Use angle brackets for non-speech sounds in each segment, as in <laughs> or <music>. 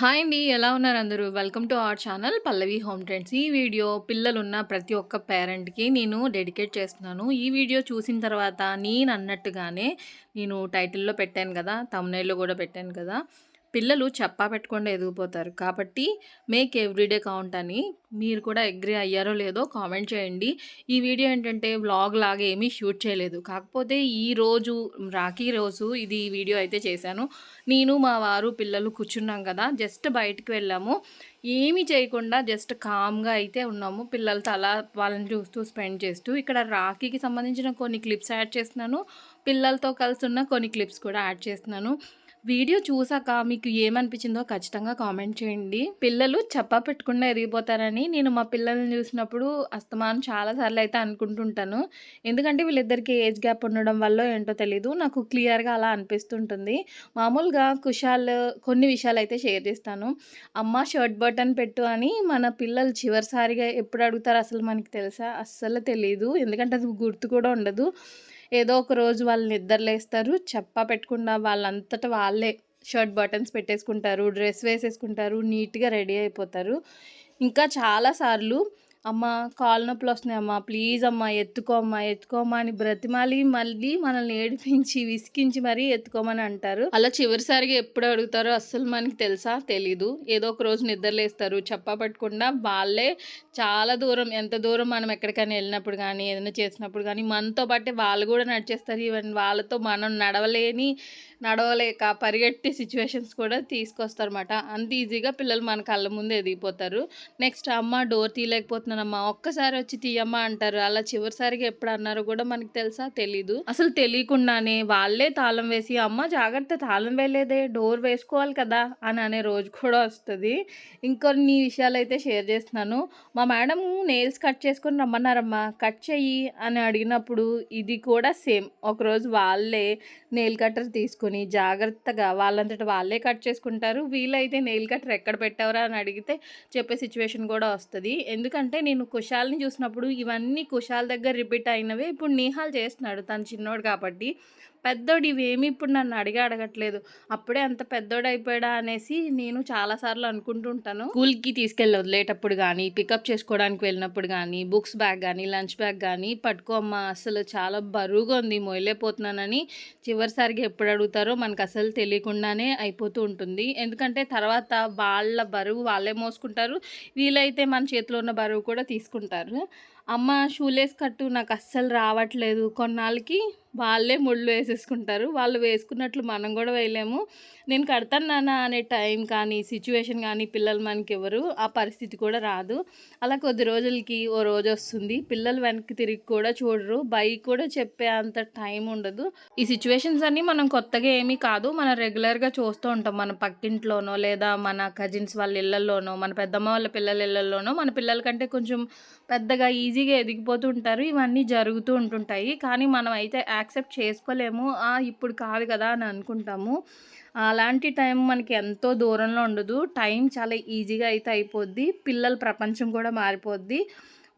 Hi అండి ఎలా ఉన్నారు అందరూ? Welcome to our channel Pallavi home trends. ఈ వీడియో పిల్లలున్న ప్రతి ఒక్క పేరెంట్కి నేను డెడికేట్ చేస్తున్నాను. ఈ వీడియో చూసిన తర్వాత నేను అన్నట్టుగానే నేను టైటిల్లో పెట్టాను కదా తమ్నైల్లో కూడా పెట్టాను కదా పిల్లలు చెప్పా పెట్టకుండా ఎదిగిపోతారు. కాబట్టి మేక్ ఎవ్రీడే కౌంట్ అని మీరు కూడా అగ్రి అయ్యారో లేదో కామెంట్ చేయండి. ఈ వీడియో ఏంటంటే వ్లాగ్ లాగా ఏమీ షూట్ చేయలేదు. కాకపోతే ఈ రోజు రాఖీ రోజు ఇది ఈ వీడియో అయితే చేశాను. నేను మా వారు పిల్లలు కూర్చున్నాం కదా జస్ట్ బయటికి వెళ్ళాము. ఏమీ చేయకుండా జస్ట్ కామ్గా అయితే ఉన్నాము. పిల్లలతో అలా వాళ్ళని చూస్తూ స్పెండ్ చేస్తూ. ఇక్కడ రాఖీకి సంబంధించిన కొన్ని క్లిప్స్ యాడ్ చేస్తున్నాను. పిల్లలతో కలిసి ఉన్న కొన్ని క్లిప్స్ కూడా యాడ్ చేస్తున్నాను. వీడియో చూసాక మీకు ఏమనిపించిందో ఖచ్చితంగా కామెంట్ చేయండి. పిల్లలు చెప్పా పెట్టకుండా ఎదిగిపోతారని నేను మా పిల్లల్ని చూసినప్పుడు అస్తమానం చాలాసార్లు అయితే అనుకుంటుంటాను. ఎందుకంటే వీళ్ళిద్దరికి ఏజ్ గ్యాప్ ఉండడం వల్ల ఏంటో తెలీదు. నాకు క్లియర్గా అలా అనిపిస్తుంటుంది. మామూలుగా కుషాల్ కొన్ని విషయాలు అయితే షేర్ చేస్తాను. అమ్మ షర్ట్ బటన్ పెట్టు అని మన పిల్లలు చివరిసారిగా ఎప్పుడు అడుగుతారు అసలు మనకి తెలుసా? అస్సలు తెలియదు ఎందుకంటే అది గుర్తు కూడా ఉండదు. ఏదో ఒక రోజు వాళ్ళు నిద్రలేస్తారు చెప్పా పెట్టుకున్న వాళ్ళంతటా వాళ్ళే షర్ట్ బటన్స్ పెట్టేసుకుంటారు డ్రెస్ వేసేసుకుంటారు నీట్గా రెడీ అయిపోతారు. ఇంకా చాలాసార్లు అమ్మ కాలు నొప్పులు వస్తున్నాయి అమ్మ. ప్లీజ్ అమ్మ ఎత్తుకో అమ్మ ఎత్తుకోమ్మా అని బ్రతిమాలి మళ్ళీ మనల్ని ఏడిపించి విసికించి మరీ ఎత్తుకోమని అంటారు. అలా చివరిసారిగా ఎప్పుడు అడుగుతారో అస్సలు మనకి తెలుసా? తెలీదు. ఏదో ఒక రోజు నిద్రలేస్తారు చెప్పా పట్టకుండా వాళ్ళే చాలా దూరం ఎంత దూరం మనం ఎక్కడికైనా వెళ్ళినప్పుడు కానీ ఏదైనా చేసినప్పుడు కానీ మనతో పాటే వాళ్ళు కూడా నడిచేస్తారు. ఈవెన్ వాళ్ళతో మనం నడవలేని నడవలేక పరిగెట్టే సిచ్యువేషన్స్ కూడా తీసుకొస్తారన్నమాట. అంత ఈజీగా పిల్లలు మన కళ్ళ ముందు ఎదిగిపోతారు నెక్స్ట్ అమ్మ డోర్ తీయలేకపోతున్నానమ్మా ఒక్కసారి వచ్చి తీయమ్మా అంటారు. అలా చివరిసారిగా ఎప్పుడు అన్నారో కూడా మనకి తెలుసా? తెలీదు. అసలు తెలియకుండానే వాళ్ళే తాళం వేసి అమ్మ జాగ్రత్త తాళం వేయలేదే డోర్ వేసుకోవాలి కదా అని అనే రోజు కూడా వస్తుంది. ఇంకొన్ని విషయాలు అయితే షేర్ చేస్తున్నాను. మా మేడం నెయిల్స్ కట్ చేసుకొని రమ్మన్నారమ్మా. కట్ చెయ్యి అని అడిగినప్పుడు ఇది కూడా సేమ్ ఒకరోజు వాళ్ళే నెయిల్ కట్టర్ తీసుకుని జాగ్రత్తగా వాళ్ళంతట వాళ్ళే కట్ చేసుకుంటారు. వీలైతే నెయిల్ కట్టర్ ఎక్కడ పెట్టావరా అని అడిగితే చెప్పే సిచ్యువేషన్ కూడా వస్తుంది. ఎందుకంటే నేను కుషాల్ని చూసినప్పుడు ఇవన్నీ కుషాల్ దగ్గర రిపీట్ అయినవే. ఇప్పుడు నిహాల్ చేస్తున్నాడు తను చిన్నోడు కాబట్టి. పెద్దోడు ఇవేమి ఇప్పుడు నన్ను అడిగి అడగట్లేదు. అప్పుడే అంత పెద్దోడు అయిపోయాడా అనేసి నేను చాలాసార్లు అనుకుంటుంటాను. స్కూల్కి తీసుకెళ్ళి వదిలేటప్పుడు కానీ పికప్ చేసుకోవడానికి వెళ్ళినప్పుడు కానీ బుక్స్ బ్యాగ్ కానీ లంచ్ బ్యాగ్ కానీ పట్టుకో అమ్మ అసలు చాలా బరువుగా ఉంది మొయలేపోతున్నానని చివరిసారిగా ఎప్పుడు అడుగుతారో మనకు అసలు తెలియకుండానే అయిపోతూ ఉంటుంది. ఎందుకంటే తర్వాత వాళ్ళ బరువు వాళ్ళే మోసుకుంటారు. వీలైతే మన చేతిలో ఉన్న బరువు కూడా తీసుకుంటారు. అమ్మ షూలేస్ కట్టు నాకు అస్సలు రావట్లేదు. కొన్నాళ్ళకి వాళ్ళే ముళ్ళు వేసేసుకుంటారు. వాళ్ళు వేసుకున్నట్లు మనం కూడా వేయలేము. నేను కడతాను నాన్న అనే టైం కానీ సిచ్యువేషన్ కానీ పిల్లలు మనకి ఎవరు ఆ పరిస్థితి కూడా రాదు. అలా కొద్ది రోజులకి ఓ రోజు వస్తుంది. పిల్లలు వెనక్కి తిరిగి కూడా చూడరు. బైక్ కూడా చెప్పే అంత టైం ఉండదు. ఈ సిచ్యువేషన్స్ అన్నీ మనం కొత్తగా ఏమీ కాదు. మనం రెగ్యులర్గా చూస్తూ ఉంటాం. మన పక్కింట్లోనో లేదా మన కజిన్స్ వాళ్ళ ఇళ్ళల్లోనో మన పెద్దమ్మ వాళ్ళ పిల్లల ఇళ్ళల్లోనో మన పిల్లల కంటే కొంచెం పెద్దగా ఈజీగా ఎదిగిపోతూ ఉంటారు. ఇవన్నీ జరుగుతూ ఉంటుంటాయి. కానీ మనం అయితే యాక్సెప్ట్ చేసుకోలేము. ఇప్పుడు కాదు కదా అని అనుకుంటాము. అలాంటి టైం మనకి ఎంతో దూరంలో ఉండదు. టైం చాలా ఈజీగా అయితే అయిపోద్ది. పిల్లల ప్రపంచం కూడా మారిపోద్ది.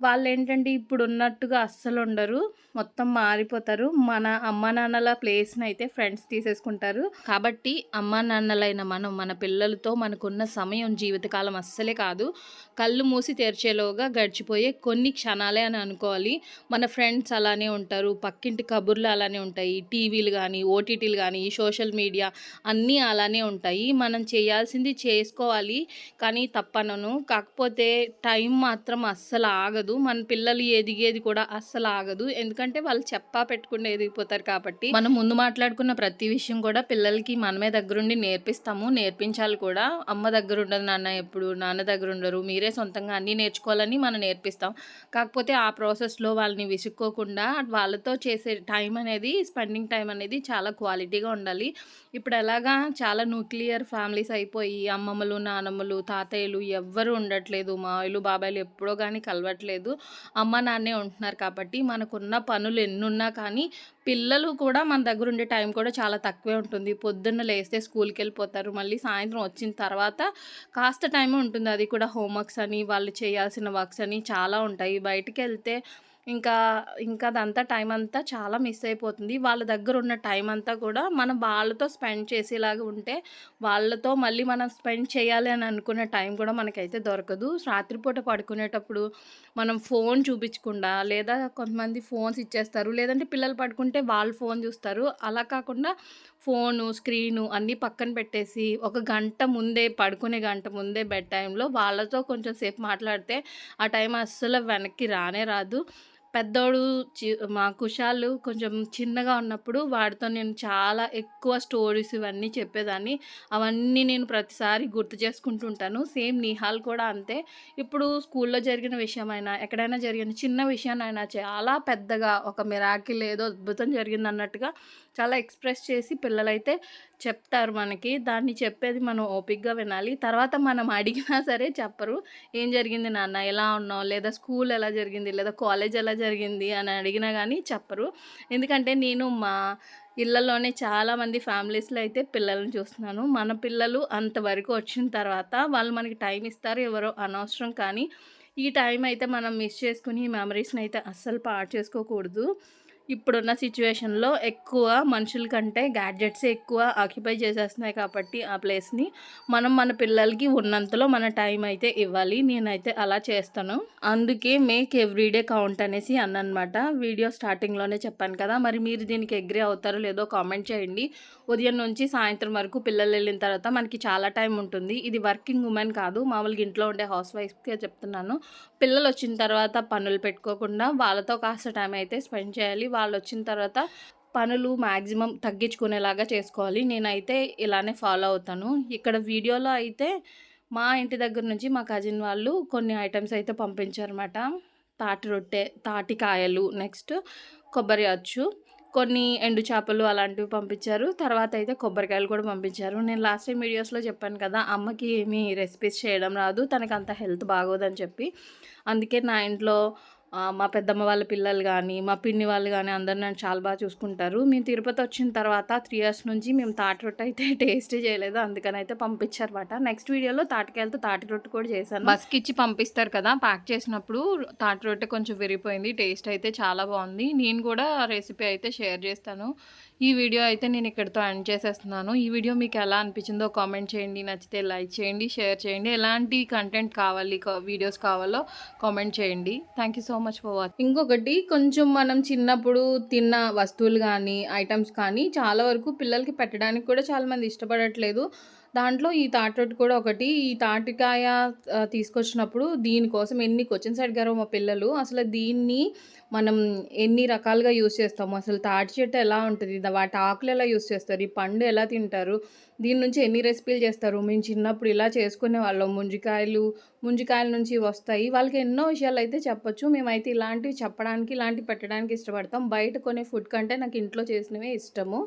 వాళ్ళు ఏంటంటే ఇప్పుడు ఉన్నట్టుగా అస్సలు ఉండరు మొత్తం మారిపోతారు. మన అమ్మ నాన్నల ప్లేస్ని అయితే ఫ్రెండ్స్ తీసేసుకుంటారు. కాబట్టి అమ్మ నాన్నలైన మనం మన పిల్లలతో మనకున్న సమయం జీవితకాలం అస్సలే కాదు. కళ్ళు మూసి తెరిచేలోగా గడిచిపోయే కొన్ని క్షణాలే అని అనుకోవాలి. మన ఫ్రెండ్స్ అలానే ఉంటారు. పక్కింటి కబుర్లు అలానే ఉంటాయి. టీవీలు కానీ ఓటీటీలు కానీ సోషల్ మీడియా అన్నీ అలానే ఉంటాయి. మనం చేయాల్సింది చేసుకోవాలి. కానీ తప్పనను. కాకపోతే టైం మాత్రం అస్సలు ఆగదు. మన పిల్లలు ఎదిగేది కూడా అస్సలు ఆగదు ఎందుకంటే వాళ్ళు చెప్పా పెట్టుకుని ఎదిగిపోతారు కాబట్టి. మనం ముందు మాట్లాడుకున్న ప్రతి విషయం కూడా పిల్లలకి మనమే దగ్గరుండి నేర్పిస్తాము. నేర్పించాలి కూడా. అమ్మ దగ్గర ఉండదు నాన్న ఎప్పుడు నాన్న దగ్గర ఉండరు మీరే సొంతంగా అన్నీ నేర్చుకోవాలని మనం నేర్పిస్తాం. కాకపోతే ఆ ప్రాసెస్లో వాళ్ళని విసుక్కోకుండా వాళ్ళతో చేసే టైం అనేది స్పెండింగ్ టైం అనేది చాలా క్వాలిటీగా ఉండాలి. ఇప్పుడు ఎలాగా చాలా న్యూక్లియర్ ఫ్యామిలీస్ అయిపోయి అమ్మమ్మలు నానమ్మలు తాతయ్యలు ఎవ్వరు ఉండట్లేదు. మావయ్యలు బాబాయ్లు ఎప్పుడో కానీ కలవట్లేదు. అమ్మ నాన్నే ఉంటున్నారు కాబట్టి మనకున్న పనులు ఎన్నున్నా కానీ పిల్లలు కూడా మన దగ్గర ఉండే టైం కూడా చాలా తక్కువే ఉంటుంది. పొద్దున్న లేస్తే స్కూల్కి వెళ్ళిపోతారు. మళ్ళీ సాయంత్రం వచ్చిన తర్వాత కాస్త టైం ఉంటుంది. అది కూడా హోంవర్క్స్ అని వాళ్ళు చేయాల్సిన వర్క్స్ అని చాలా ఉంటాయి. బయటికి వెళ్తే ఇంకా ఇంకా అదంతా టైం అంతా చాలా మిస్ అయిపోతుంది. వాళ్ళ దగ్గర ఉన్న టైం అంతా కూడా మనం వాళ్ళతో స్పెండ్ చేసేలాగా ఉంటే వాళ్ళతో మళ్ళీ మనం స్పెండ్ చేయాలి అని అనుకునే టైం కూడా మనకైతే దొరకదు. రాత్రిపూట పడుకునేటప్పుడు మనం ఫోన్ చూపించకుండా లేదా కొంతమంది ఫోన్స్ ఇచ్చేస్తారు. లేదంటే పిల్లలు పడుకుంటే వాళ్ళు ఫోన్ చూస్తారు. అలా కాకుండా ఫోను స్క్రీను అన్నీ పక్కన పెట్టేసి ఒక గంట ముందే పడుకునే గంట ముందే బెడ్ టైంలో వాళ్ళతో కొంచెం సేపు మాట్లాడితే ఆ టైం అస్సలు వెనక్కి రానే రాదు. పెద్దోడు చి మా కుషాలు కొంచెం చిన్నగా ఉన్నప్పుడు వాడితో నేను చాలా ఎక్కువ స్టోరీస్ ఇవన్నీ చెప్పేదాన్ని. అవన్నీ నేను ప్రతిసారి గుర్తు చేసుకుంటూ ఉంటాను సేమ్ నిహాల్ కూడా అంతే. ఇప్పుడు స్కూల్లో జరిగిన విషయమైనా ఎక్కడైనా జరిగిన చిన్న విషయాన్నైనా చాలా పెద్దగా ఒక మిరాకిల్ ఏదో అద్భుతం జరిగింది అన్నట్టుగా చాలా ఎక్స్ప్రెస్ చేసి పిల్లలైతే చెప్తారు మనకి. దాన్ని చెప్పేది మనం ఓపిక్గా వినాలి. తర్వాత మనం అడిగినా సరే చెప్పరు. ఏం జరిగింది నాన్న? ఎలా ఉన్నావు? లేదా స్కూల్ ఎలా జరిగింది? లేదా కాలేజ్ ఎలా జరిగింది అని అడిగినా కానీ చెప్పరు. ఎందుకంటే నేను మా ఇళ్ళలోనే చాలామంది ఫ్యామిలీస్లో అయితే పిల్లల్ని చూస్తున్నాను. మన పిల్లలు అంతవరకు వచ్చిన తర్వాత వాళ్ళు మనకి టైం ఇస్తారు ఎవరో అనవసరం కానీ ఈ టైం అయితే మనం మిస్ చేసుకుని ఈ మెమరీస్ని అయితే అస్సలు పాడు చేసుకోకూడదు. ఇప్పుడున్న సిచ్యువేషన్లో ఎక్కువ మనుషుల కంటే గ్యాడ్జెట్స్ ఎక్కువ ఆక్యుపై చేసేస్తున్నాయి కాబట్టి ఆ ప్లేస్ని మనం మన పిల్లలకి ఉన్నంతలో మన టైం అయితే ఇవ్వాలి. నేనైతే అలా చేస్తాను. అందుకే మేక్ ఎవ్రీడే కౌంట్ అనేసి అన్నమాట. వీడియో స్టార్టింగ్లోనే చెప్పాను కదా. మరి మీరు దీనికి అగ్రి అవుతారో లేదో కామెంట్ చేయండి. ఉదయం నుంచి సాయంత్రం వరకు పిల్లలు వెళ్ళిన తర్వాత మనకి చాలా టైం ఉంటుంది. ఇది వర్కింగ్ ఉమెన్ కాదు. మామూలుగా ఇంట్లో ఉండే హౌస్ వైఫ్కే చెప్తున్నాను. పిల్లలు వచ్చిన తర్వాత పనులు పెట్టుకోకుండా వాళ్ళతో కాస్త టైం అయితే స్పెండ్ చేయాలి. వాళ్ళు వచ్చిన తర్వాత పనులు మ్యాక్సిమం తగ్గించుకునేలాగా చేసుకోవాలి. నేనైతే ఇలానే ఫాలో అవుతాను. ఇక్కడ వీడియోలో అయితే మా ఇంటి దగ్గర నుంచి మా కజిన్ వాళ్ళు కొన్ని ఐటమ్స్ అయితే పంపించారన్నమాట. తాటి రొట్టె తాటికాయలు నెక్స్ట్ కొబ్బరి అచ్చు కొన్ని ఎండు చేపలు అలాంటివి పంపించారు. తర్వాత అయితే కొబ్బరికాయలు కూడా పంపించారు. నేను లాస్ట్ టైం వీడియోస్లో చెప్పాను కదా అమ్మకి ఏమీ రెసిపీస్ చేయడం రాదు. తనకు అంత హెల్త్ బాగోదని చెప్పి. అందుకే నా ఇంట్లో మా పెద్దమ్మ వాళ్ళ పిల్లలు కానీ మా పిన్ని వాళ్ళు కానీ అందరు నన్ను చాలా బాగా చూసుకుంటారు. మేము తిరుపతి వచ్చిన తర్వాత త్రీ ఇయర్స్ నుంచి మేము తాటి రొట్టె అయితే <laughs> టేస్ట్ చేయలేదు. అందుకని అయితే పంపించారన్నమాట. నెక్స్ట్ వీడియోలో తాటికాయలతో తాటి రొట్టె కూడా చేశాను. బస్కి ఇచ్చి పంపిస్తారు కదా ప్యాక్ చేసినప్పుడు తాటి రొట్టె కొంచెం విరిగిపోయింది టేస్ట్ అయితే చాలా బాగుంది. నేను కూడా రెసిపీ అయితే షేర్ చేస్తాను. ఈ వీడియో అయితే నేను ఇక్కడితో ఎండ్ చేసేస్తున్నాను. ఈ వీడియో మీకు ఎలా అనిపించిందో కామెంట్ చేయండి. నచ్చితే లైక్ చేయండి షేర్ చేయండి. ఎలాంటి కంటెంట్ కావాలి వీడియోస్ కావాలో కామెంట్ చేయండి. Thank you so much for watching ఇంకొకటి కొంచెం మనం చిన్నప్పుడు తిన్న వస్తువులు కానీ ఐటమ్స్ కానీ చాలా వరకు పిల్లలకి పెట్టడానికి కూడా చాలామంది ఇష్టపడట్లేదు. దాంట్లో ఈ తాటోటి కూడా ఒకటి ఈ తాటికాయ తీసుకొచ్చినప్పుడు దీనికోసం ఎన్ని క్వశ్చన్స్ అడిగారో మా పిల్లలు. అసలు దీన్ని మనం ఎన్ని రకాలుగా యూస్ చేస్తాము అసలు తాటి చెట్టు ఎలా ఉంటుంది దా- వాటి ఆకులు ఎలా యూస్ చేస్తారు ఈ పండు ఎలా తింటారు దీని నుంచి ఎన్ని రెసిపీలు చేస్తారు మేము చిన్నప్పుడు ఇలా చేసుకునే వాళ్ళం. ముంజికాయలు ముంజికాయల నుంచి వస్తాయి. వాళ్ళకి ఎన్నో విషయాలు అయితే చెప్పొచ్చు. మేమైతే ఇలాంటివి చెప్పడానికి ఇలాంటివి పెట్టడానికి ఇష్టపడతాం. బయట కొనే ఫుడ్ కంటే నాకు ఇంట్లో చేసినవే ఇష్టము.